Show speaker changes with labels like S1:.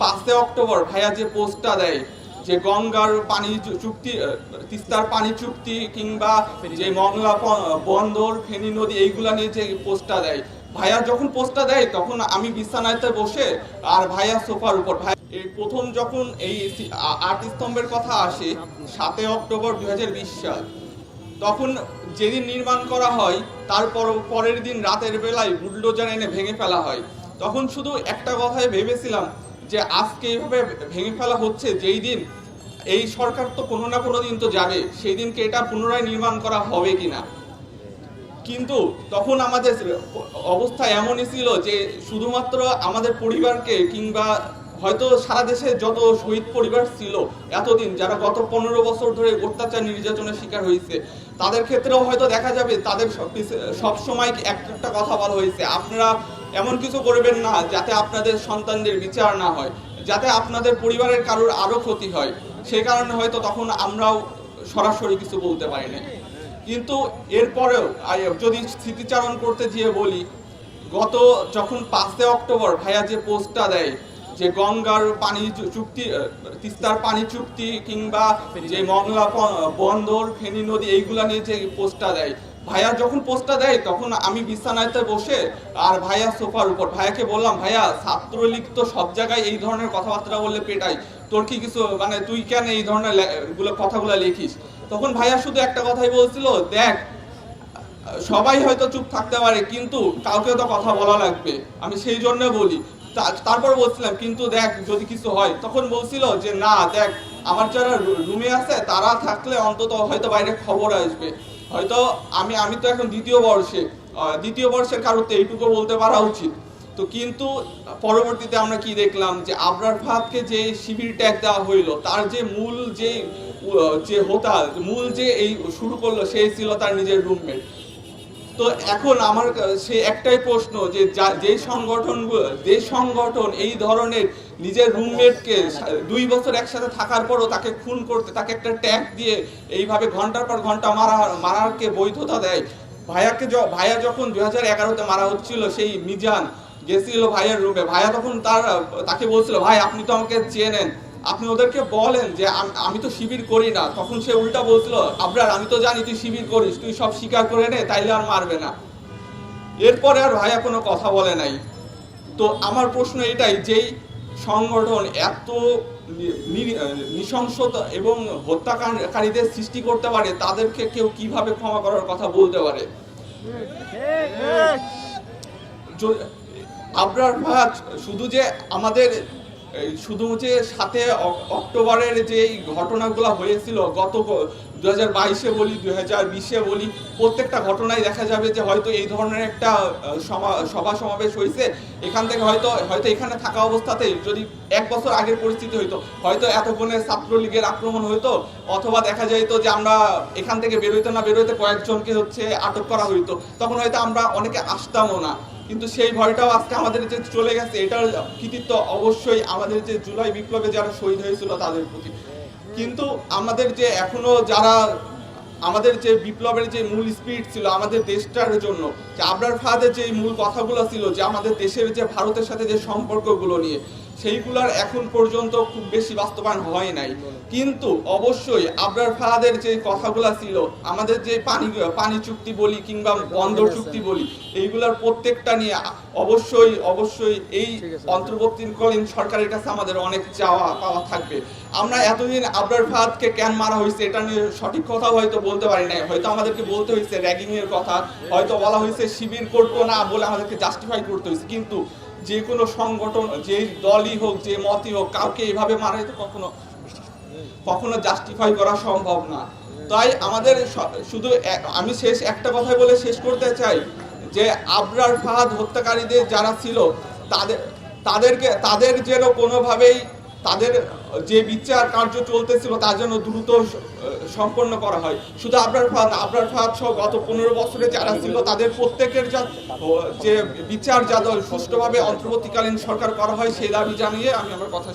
S1: পাঁচই অক্টোবর ভাইয়া যে পোস্টটা দেয়, যে গঙ্গার পানি চুক্তি তিস্তার পানি চুক্তি কিংবা যে মংলা বন্দর, ফেনী নদী, এইগুলা নিয়ে যে পোস্টটা দেয়, ভাইয়া যখন পোস্টটা দেয় তখন আমি বিছানাতে বসে আর ভাইয়া সোফার উপর ভাই এই প্রথম যখন এই আট স্তম্ভের কথা আসে, সাতই অক্টোবর দুই হাজার বিশ সাল, তখন যেদিন নির্মাণ করা হয় তারপর পরের দিন রাতের বেলায় বুলডোজার এনে ভেঙে ফেলা হয়। তখন শুধু একটা কথাই ভেবেছিলাম যে আজকে এইভাবে ভেঙে ফেলা হচ্ছে, যেই দিন এই সরকার তো কোনো না কোনো দিন তো যাবে, সেই দিনকে এটা পুনরায় নির্মাণ করা হবে কিনা? কিন্তু তখন আমাদের অবস্থা এমনই ছিল যে শুধুমাত্র আমাদের পরিবারকে কিংবা হয়তো সারা দেশে যত শহীদ পরিবার ছিল, এতদিন যারা গত পনেরো বছর ধরে অত্যাচার নির্যাতনের শিকার হয়েছে, তাদের ক্ষেত্রেও হয়তো দেখা যাবে তাদের সব সময় একটা কথা বলা হয়েছে। আপনারা এমন কিছু করবেন না যাতে আপনাদের সন্তানদের বিচার না হয়, যাতে আপনাদের পরিবারের কারোর আরও ক্ষতি হয়। সে কারণে হয়তো তখন আমরাও সরাসরি কিছু বলতে পারি না কিন্তু এরপরেও যদি স্মৃতিচারণ করতে গিয়ে বলি, গত যখন পাঁচই অক্টোবর ভাইয়া যে পোস্টটা দেয় যে গঙ্গার পানি চুক্তি তিস্তার পানি চুক্তি কিংবা যে মংলা বন্দর, ফেনী নদী, এইগুলা নিয়ে যে পোস্টটা দেয়। ভাইয়া যখন পোস্টটা দেয়, তখন আমি বিছানাতে বসে আর ভাইয়া সোফার উপর, ভাইয়াকে বললাম, ভাইয়া, ছাত্রলীগ তো সব জায়গায় এই ধরনের কথাবার্তা বললে পেটাই তোর কি কিছু মানে তুই কেন এই ধরনেরগুলো কথাগুলো লিখিস? তখন ভাইয়া শুধু একটা কথাই বলছিল, দেখ, সবাই হয়তো চুপ থাকতে পারে, কিন্তু কাউকে তো কথা বলা লাগবে। আমি সেই জন্য বলি। তারপর বলছিলাম, কিন্তু দেখ, যদি কিছু হয়। তখন বলছিল যে, না, দেখ, আমার যারা রুমে আছে, তারা থাকলে অন্তত হয়তো বাইরে খবর আসবে। হয়তো আমি আমি তো এখন দ্বিতীয় বর্ষে দ্বিতীয় বর্ষের কারোর তো এইটুকু বলতে পারা উচিত। তো কিন্তু পরবর্তীতে আমরা কি দেখলাম যে, আবরার ফাহাদকে যে শিবির ট্যাগ দেওয়া হইল, তার যে মূল যে যে হোতা মূল যে এই শুরু করল সেই ছিল তার নিজের রুমমেট তো এখন আমার সে একটাই প্রশ্ন যে যে সংগঠন যে সংগঠন এই ধরনের নিজের রুমমেটকে দুই বছর একসাথে থাকার পরও তাকে খুন করতে, তাকে একটা ট্যাগ দিয়ে এইভাবে ঘণ্টার পর ঘণ্টা মারা মারারকে বৈধতা দেয়। ভাইয়াকে ভাইয়া যখন দুই হাজার এগারোতে মারা হচ্ছিল, সেই মিজান গেছিল ভাইয়ের রুমে। ভাইয়া তখন তার, তাকে বলছিল, ভাই, আপনি তো আমাকে চেনেন। আপনি ওদেরকে বলেন যে আমি তো শিবির করি না। তখন সে উল্টা বলছিল আবরার আমি তো জানি তুই শিবির করিস তুই সব স্বীকার করে নে তাইলে আর মারবে না। এরপরে আর ভাইয়া কোনো কথা বলে নাই। তো আমার প্রশ্ন এটাই যেই সংগঠন এত নৃশংসতা এবং হত্যাকারীদের সৃষ্টি করতে পারে তাদেরকে কেউ কীভাবে ক্ষমা করার কথা বলতে পারে? আবরার ভাত শুধু যে আমাদের শুধু যে সাথে অক- অক্টোবরের যে ঘটনাগুলো হয়েছিল গত দু হাজার বাইশে বলি দু হাজার বিশে বলি, প্রত্যেকটা ঘটনায় দেখা যাবে যে হয়তো এই ধরনের একটা সভা সমাবেশ হয়েছে এখান থেকে হয়তো হয়তো এখানে থাকা অবস্থাতে যদি এক বছর আগের পরিস্থিতি হইতো, হয়তো এতক্ষণে ছাত্রলীগের আক্রমণ হইতো, অথবা দেখা যাইতো যে আমরা এখান থেকে বেরোইতে না বেরোইতে কয়েকজনকে হচ্ছে আটক করা হইতো, তখন হয়তো আমরা অনেকে আসতামও না। কিন্তু সেই ভয়টাও আজকে আমাদের যে চলে গেছে, এটার কৃতিত্ব অবশ্যই আমাদের যে জুলাই বিপ্লবে যারা শহীদ হয়েছিল তাদের প্রতি। কিন্তু আমাদের যে এখনও যারা, আমাদের যে বিপ্লবের যে মূল স্পিরিট ছিল আমাদের দেশটার জন্য, যে আবরার ফাহাদের যে মূল কথাগুলো ছিল যে আমাদের দেশের যে ভারতের সাথে যে সম্পর্কগুলো নিয়ে সেইগুলোর এখন পর্যন্ত খুব বেশি বাস্তবায়ন হয় নাই। কিন্তু অবশ্যই আবরার ফাহাদের যে কথাগুলো ছিল আমাদের যে পানি পানি চুক্তি বলি কিংবা বন্দর চুক্তি বলি এইগুলার প্রত্যেকটা নিয়ে অবশ্যই অবশ্যই এই অন্তর্বর্তীকালীন সরকারের কাছে আমাদের অনেক চাওয়া পাওয়া থাকবে। আমরা এতদিন আবরার ফাহাদকে কেন মারা হয়েছে এটা নিয়ে সঠিক কথা হয়তো বলতে পারি নাই। হয়তো আমাদেরকে বলতে হয়েছে র্যাগিং এর কথা হয়তো বলা হয়েছে শিবির করতো না বলে আমাদেরকে জাস্টিফাই করতে হয়েছে। কিন্তু যে কোনো সংগঠন, যে দলই হোক, যে মতই হোক, কাউকে এভাবে মারা যেতে কখনো কখনো জাস্টিফাই করা সম্ভব না। তাই আমাদের শুধু আমি শেষ একটা কথাই বলে শেষ করতে চাই যে আবরার ফাহাদ হত্যাকারীদের যারা ছিল, তাদের, তাদেরকে, তাদের যেন কোনোভাবেই তাদের যে বিচার কার্য চলতেছিল তার জন্য দ্রুত সম্পন্ন করা হয়। শুধু আবরার ফাঁদ আবরার ফাঁদ সহ গত পনেরো বছরে যারা ছিল, তাদের প্রত্যেকের যা যে বিচার যাদের সুষ্ঠুভাবে অন্তর্বর্তীকালীন সরকার করা হয়, সেই দাবি জানিয়ে আমি আমার কথা